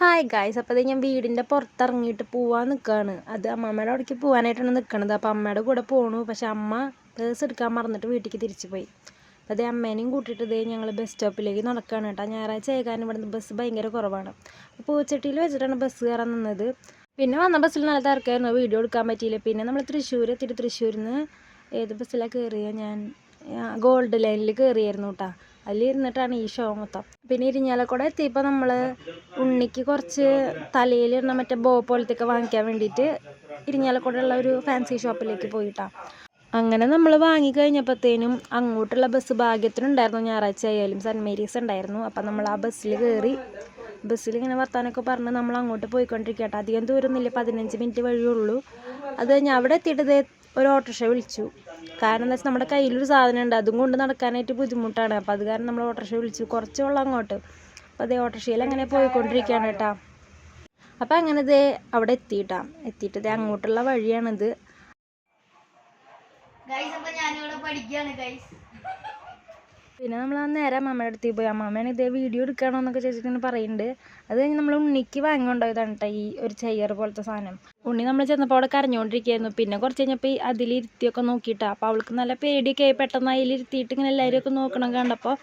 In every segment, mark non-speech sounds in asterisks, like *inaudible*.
Hi guys അപ്പോൾ ഇത് ഞാൻ വീടിന്റെ പുറത്തിറങ്ങിയിട്ട് പോവാൻ നിൽക്കുകയാണ് അത് അമ്മമ്മയുടെ അവിടേക്ക് പോകാനായിട്ടാണ് നിൽക്കണത് അപ്പോൾ അമ്മയുടെ കൂടെ പോണു. പക്ഷെ അമ്മ പേഴ്സ് എടുക്കാൻ മറന്നിട്ട് വീട്ടിലേക്ക് തിരിച്ചു പോയി അപ്പോൾ അതേ അമ്മേനെയും കൂട്ടിയിട്ട് ഇതേ ഞങ്ങൾ ബസ് സ്റ്റോപ്പിലേക്ക് നടക്കുകയാണ് കേട്ടോ. ഞായറാഴ്ച ഏകാനും ഇവിടുന്ന് ബസ് ഭയങ്കര കുറവാണ്. അപ്പോൾ പൂച്ചട്ടിയിൽ വെച്ചിട്ടാണ് ബസ് കയറാൻ നിന്നത്. പിന്നെ വന്ന ബസ്സിൽ നല്ല തിരക്കായിരുന്നു. വീഡിയോ എടുക്കാൻ പറ്റിയില്ല. പിന്നെ നമ്മൾ തൃശ്ശൂർ എത്തിയിട്ട് തൃശ്ശൂരിൽ നിന്ന് ഏത് ബസ്സിലാണ് കയറിയ ഞാൻ ഗോൾഡ് ലൈനിൽ കയറിയായിരുന്നു കേട്ടോ. അതിൽ ഇരുന്നിട്ടാണ് ഈ ഷോ മൊത്തം. പിന്നെ ഇരിഞ്ഞാലക്കൂടെ എത്തിയപ്പോൾ നമ്മൾ ഉണ്ണിക്ക് കുറച്ച് തലയിലിരുന്ന മറ്റേ ബോ പോലത്തെയൊക്കെ വാങ്ങിക്കാൻ വേണ്ടിയിട്ട് ഇരിഞ്ഞാലക്കുടയുള്ള ഒരു ഫാൻസി ഷോപ്പിലേക്ക് പോയിട്ടാ. അങ്ങനെ നമ്മൾ വാങ്ങിക്കഴിഞ്ഞപ്പോഴത്തേനും അങ്ങോട്ടുള്ള ബസ് ഭാഗ്യത്തിനുണ്ടായിരുന്നു ഞായറാഴ്ച ആയാലും സെന്റ് മേരീസ് ഉണ്ടായിരുന്നു. അപ്പം നമ്മൾ ആ ബസ്സിൽ കയറി ബസ്സിൽ ഇങ്ങനെ വർത്താനൊക്കെ പറഞ്ഞ് നമ്മൾ അങ്ങോട്ട് പോയിക്കൊണ്ടിരിക്കട്ടെ അധികം ദൂരമൊന്നുമില്ല പതിനഞ്ച് മിനിറ്റ് വഴിയുള്ളൂ അത് കഴിഞ്ഞ് അവിടെ എത്തിയിട്ട് ദേ ഒരു ഓട്ടോറിക്ഷ വിളിച്ചു. കാരണം എന്താ വെച്ചാൽ നമ്മുടെ കയ്യിലൊരു സാധനം ഉണ്ട്. അതും കൊണ്ട് നടക്കാനായിട്ട് ബുദ്ധിമുട്ടാണ്. അപ്പോൾ അത് കാരണം നമ്മൾ ഓട്ടോറിക്ഷ വിളിച്ചു. കുറച്ച് വെള്ളം അങ്ങോട്ട്. അപ്പോൾ അതേ ഓട്ടോറിക്ഷയിൽ അങ്ങനെ പോയിക്കൊണ്ടിരിക്കുകയാണ് കേട്ടോ. അപ്പോൾ അങ്ങനെ ഇതേ അവിടെ എത്തിയിട്ടാ. എത്തിയിട്ട് ഇതേ അങ്ങോട്ടുള്ള വഴിയാണിത്. ഗൈസ് അപ്പൊ ഞാനിവിടെ പഠിക്കുകയാണ് ഗൈസ് പിന്നെ നമ്മൾ നേരെ അമ്മമ്മയുടെ അടുത്ത് പോയി. അമ്മമ്മയാണ് ഇതേ വീഡിയോ എടുക്കണോ എന്നൊക്കെ ചോദിച്ചിട്ട് പറയുന്നുണ്ട് അത് കഴിഞ്ഞ് നമ്മൾ ഉണ്ണിക്ക് വാങ്ങിക്കൊണ്ടുപോയതാണ് കേട്ടോ ഈ ഒരു ചെയർ പോലത്തെ സാധനം. ഉണ്ണി നമ്മൾ ചെന്നപ്പോൾ അവിടെ കരഞ്ഞുകൊണ്ടിരിക്കുകയായിരുന്നു പിന്നെ കുറച്ച് കഴിഞ്ഞപ്പോൾ അതിലിരുത്തിയൊക്കെ നോക്കിയിട്ടാ. അപ്പോൾ അവൾക്ക് നല്ല പേടിയൊക്കെ ആയി. പെട്ടെന്ന് അതിലിരുത്തിയിട്ട് ഇങ്ങനെ എല്ലാവരും ഒക്കെ നോക്കണം കണ്ടപ്പോൾ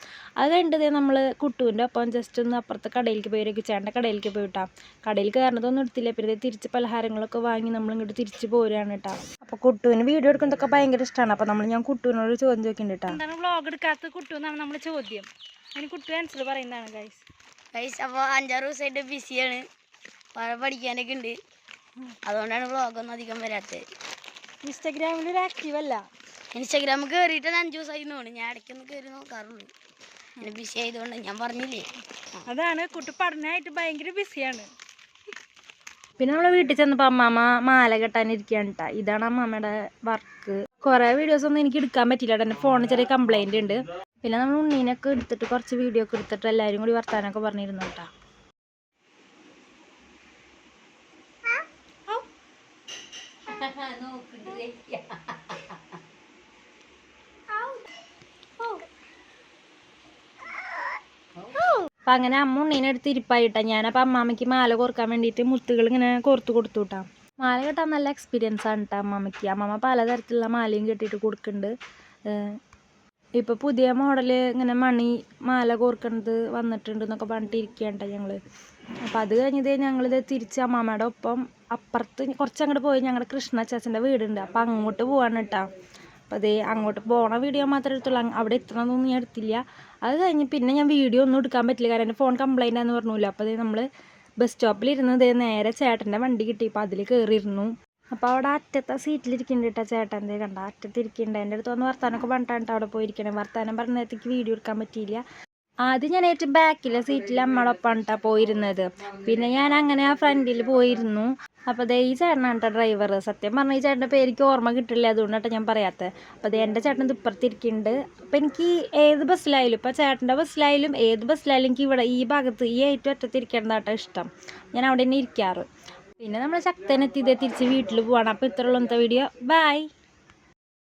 അത് കണ്ടത് നമ്മൾ കുട്ടുവിന്റെ ഒപ്പം ജസ്റ്റ് ഒന്ന് അപ്പുറത്തെ കടയിലേക്ക് പോയി. ചേട്ടന്റെ കടയിലേക്ക് പോയിട്ടാ. കടയിൽ കയറണതൊന്നും എടുത്തില്ല. പിന്നെ തിരിച്ച് പലഹാരങ്ങളൊക്കെ വാങ്ങി നമ്മൾ ഇങ്ങോട്ട് തിരിച്ച് പോരുകയാണ് കേട്ടോ അപ്പോൾ കുട്ടുവിന് വീഡിയോ എടുക്കുന്നതൊക്കെ ഭയങ്കര ഇഷ്ടമാണ് അപ്പോൾ നമ്മൾ ഞാൻ കുട്ടുവിനോട് ചോദ്യം ചോദിക്കുന്നുണ്ട് കേട്ടോ എന്താണ് വ്ളോഗ് എടുക്കാത്ത കുട്ടു എന്നാണ് നമ്മൾ ചോദ്യം. അതിന് കുട്ടു ആൻസർ പറയുന്നതാണ് ഗൈസ് ഗൈസ് അപ്പോൾ അഞ്ചാറ് ദിവസമായിട്ട് ബിസിയാണ് പഠിക്കാനൊക്കെ ഉണ്ട്. അതുകൊണ്ടാണ് വ്ളോഗൊന്നും അധികം വരാത്തത്. ഇൻസ്റ്റാഗ്രാമിൽ ഒരു ആക്റ്റീവ് അല്ല. ഇൻസ്റ്റാഗ്രാമിൽ കയറിയിട്ട് അഞ്ച് ദിവസമായി തോന്നുന്നു. ഞാൻ ഇടയ്ക്കൊന്ന് കയറി നോക്കാറുള്ളൂ. പിന്നെ ബിസി ആയതുകൊണ്ട് ഞാൻ പറഞ്ഞില്ലേ? അതാണ് കുട്ടി പഠനമായിട്ട് ഭയങ്കര ബിസിയാണ് പിന്നെ നമ്മൾ വീട്ടിൽ ചെന്നപ്പോൾ അമ്മാമ്മ മാല കെട്ടാനിരിക്കുകയാണ് കേട്ടോ ഇതാണ് അമ്മാമ്മയുടെ വർക്ക് കുറേ വീഡിയോസ് ഒന്നും എനിക്ക് എടുക്കാൻ പറ്റില്ല എന്റെ ഫോണിൽ ചെറിയ കംപ്ലൈന്റ് ഉണ്ട്. പിന്നെ നമ്മൾ ഉണ്ണീനൊക്കെ എടുത്തിട്ട് കുറച്ച് വീഡിയോ ഒക്കെ എടുത്തിട്ട് എല്ലാവരും കൂടി വർത്താനൊക്കെ പറഞ്ഞിരുന്നു കേട്ടോ. *laughs* *laughs* അപ്പം അങ്ങനെ അമ്മ ഉണ്ണീനെ എടുത്ത് ഇരിപ്പായിട്ടാ. ഞാനപ്പോൾ അമ്മാമ്മയ്ക്ക് മാല കോർക്കാൻ വേണ്ടിയിട്ട് മുത്തുകൾ ഇങ്ങനെ കോർത്ത് കൊടുത്തു മാല കെട്ടാൻ നല്ല എക്സ്പീരിയൻസ് ആണ് കേട്ടോ അമ്മാമ്മയ്ക്ക്. അമ്മമ്മ പലതരത്തിലുള്ള മാലയും കെട്ടിയിട്ട് കൊടുക്കുന്നുണ്ട് ഇപ്പോൾ പുതിയ മോഡൽ ഇങ്ങനെ മണി മാല കോർക്കണത് വന്നിട്ടുണ്ട് എന്നൊക്കെ പറഞ്ഞിട്ട് ഇരിക്കുകയാണ് ഞങ്ങൾ അപ്പോൾ അത് കഴിഞ്ഞത് ഞങ്ങളിത് തിരിച്ച് അമ്മാമ്മയുടെ ഒപ്പം അപ്പുറത്ത് കുറച്ച് അങ്ങോട്ട് പോയി ഞങ്ങളുടെ കൃഷ്ണ ചേച്ചന്റെ വീടുണ്ട്. അപ്പോൾ അങ്ങോട്ട് പോവാണ് കേട്ടോ അപ്പോൾ അതേ അങ്ങോട്ട് പോണ വീഡിയോ മാത്രമേ എടുത്തുള്ളൂ. അവിടെ എത്തണമെന്നൊന്നും ഞാൻ എടുത്തില്ല. അത് കഴിഞ്ഞ് പിന്നെ ഞാൻ വീഡിയോ ഒന്നും എടുക്കാൻ പറ്റില്ല. കാരണം എന്റെ ഫോൺ കംപ്ലൈന്റ് ആണെന്ന് പറഞ്ഞില്ല. അപ്പോൾ അതേ നമ്മൾ ബസ് സ്റ്റോപ്പിൽ ഇരുന്നത് നേരെ ചേട്ടന്റെ വണ്ടി കിട്ടി. അപ്പോൾ അതിൽ കയറിയിരുന്നു അപ്പോൾ അവിടെ അറ്റത്തെ സീറ്റിലിരിക്കുന്നുണ്ട് കേട്ടോ ചേട്ടന്റെ കണ്ട അറ്റത്ത് ഇരിക്കുന്നുണ്ട് എന്റെ അടുത്ത് വന്ന് വർത്താനമൊക്കെ പറഞ്ഞിട്ടാണ് അവിടെ പോയിരിക്കണേ. വർത്താനം പറഞ്ഞ നേരത്തേക്ക് വീഡിയോ എടുക്കാൻ പറ്റിയില്ല. ആദ്യം ഞാൻ ഏറ്റവും ബാക്കിലെ സീറ്റിൽ അമ്മളൊപ്പം കേട്ടോ പോയിരുന്നത്. പിന്നെ ഞാൻ അങ്ങനെ ആ ഫ്രണ്ടിൽ പോയിരുന്നു. അപ്പോൾ ദേ ഈ ചേട്ടനാണ് ഡ്രൈവർ സത്യം പറഞ്ഞാൽ ഈ ചേട്ടന്റെ പേര് ഓർമ്മ കിട്ടില്ല. അതുകൊണ്ടാണ് ഞാൻ പറയാത്തത് അപ്പോൾ ദേ എന്റെ ചേട്ടൻ ഇപ്പുറത്തിരിക്കുന്നുണ്ട് അപ്പോൾ എനിക്ക് ഏത് ബസ്സിലായാലും ഇപ്പോൾ ചേട്ടന്റെ ബസ്സിലായാലും ഏത് ബസ്സിലായാലും എനിക്ക് ഇവിടെ ഈ ഭാഗത്ത് ഈ ഏറ്റവും അറ്റത്തിരിക്കേണ്ടതാട്ടോ ഇഷ്ടം. ഞാൻ അവിടെ തന്നെ ഇരിക്കാറ്. പിന്നെ നമ്മൾ ശക്തനെത്തി ഇതേ തിരിച്ച് വീട്ടിൽ പോവാണ്. അപ്പോൾ ഇത്രയുള്ള വീഡിയോ. ബൈ